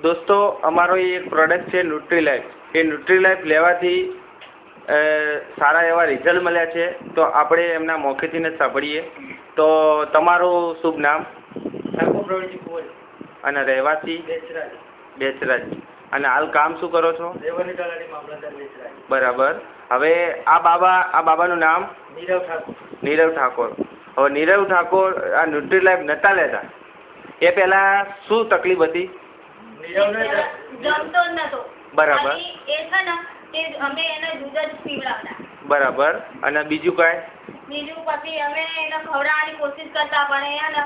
દોસ્તો અમારો એ એક પ્રોડક્ટ છે ન્યુટ્રીલાઇફ એ ન્યુટ્રીલાઇફ લેવાથી સારા એવા રિઝલ્ટ મળ્યા છે. તો આપણે એમના મોખેથી જ સાંભળીએ. તો તમારું શુભ નામ? અને રહેવાસી? બેચરાજ. બેચરાજ. અને હાલ કામ શું કરો છો? બરાબર. હવે આ બાબા આ બાબાનું નામ? નીરવ ઠાકોર. નીરવ ઠાકોર. હવે નીરવ ઠાકોર આ ન્યુટ્રીલાઇફ નહોતા લેતા. એ પહેલાં શું તકલીફ હતી? જમતો જ નતો. બરાબર. એ છે ને તે અમે એને દૂધ જ પીવડાવતા. બરાબર. અને બીજું કાંઈ? બીજું પછી અમે એને ખવડાવવાની કોશિશ કરતા પણ એ ને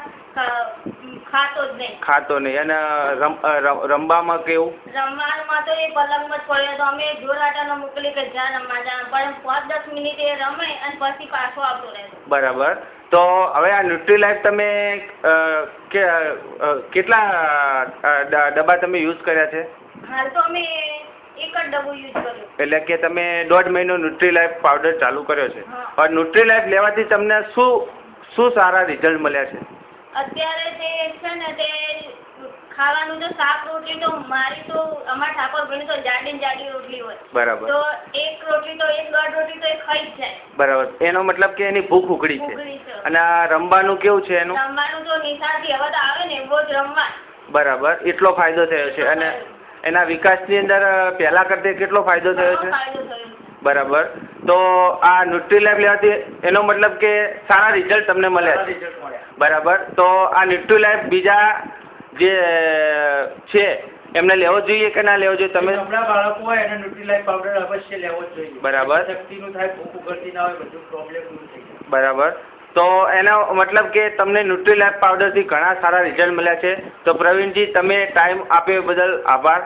ખાતો જ નહીં. ખાતો નહીં. અને રમ રમ- રમવામાં કેવું? રમવામાં તો એ પલંગમાં જ પડ્યો તો અમે જોરાટાનો મોકલી કે જા રમવા જા. પણ પાંચ દસ મિનિટ એ રમે અને પછી પાછો આવતો રહે. બરાબર. તો હવે આ ન્યુટ્રીલાઇફ તમે કે કેટલા ડબ્બા તમે યુઝ કર્યા છે? હાલ તો અમે એક જ ડબ્બો યુઝ કર્યો. એટલે કે તમે દોઢ મહિનો ન્યુટ્રીલાઇફ પાવડર ચાલુ કર્યો છે. પણ ન્યુટ્રી લાઈફ લેવાથી તમને શું શું સારા રિઝલ્ટ મળ્યા છે? અત્યારે તે છે ને તે ખાવાનું તો શાક રોટલી તો મારી તો અમારા ઠાકોર ભાઈની તો જાડી ને જાડી રોટલી હોય. બરાબર. તો એક રોટલી તો એક દોઢ રોટલી તો એ ખાઈ જ જાય. બરાબર. એનો મતલબ કે એની ભૂખ ઉકળી છે. અને આ રમવાનું કેવું છે એનું? રમવાનું તો નિશાળથી હવે તો આવે ને એવો જ રમવા. બરાબર. એટલો ફાયદો થયો છે. અને એના વિકાસની અંદર પહેલા કરતા કેટલો ફાયદો થયો છે. બરાબર. તો આ ન્યુટ્રીલાઇફ લેવાથી એનો મતલબ કે સારા રિઝલ્ટ તમને મળ્યા છે. બરાબર. તો આ ન્યુટ્રીલાઇફ બીજા જે છે એમને લેવો જોઈએ કે ના લેવો જોઈએ તમે? નબળા બાળકો હોય એને ન્યુટ્રીલાઇફ પાવડર અવશ્ય લેવો જોઈએ. બરાબર. શક્તિનું થાય ભૂખ ઉઘડતી ના હોય બધું પ્રોબ્લેમ દૂર થઈ જાય. બરાબર. તો એનો મતલબ કે તમને ન્યુટ્રીલાઇફ પાવડરથી ઘણા સારા રિઝલ્ટ મળ્યા છે. તો પ્રવીણજી તમે ટાઈમ આપ્યો એ બદલ આભાર.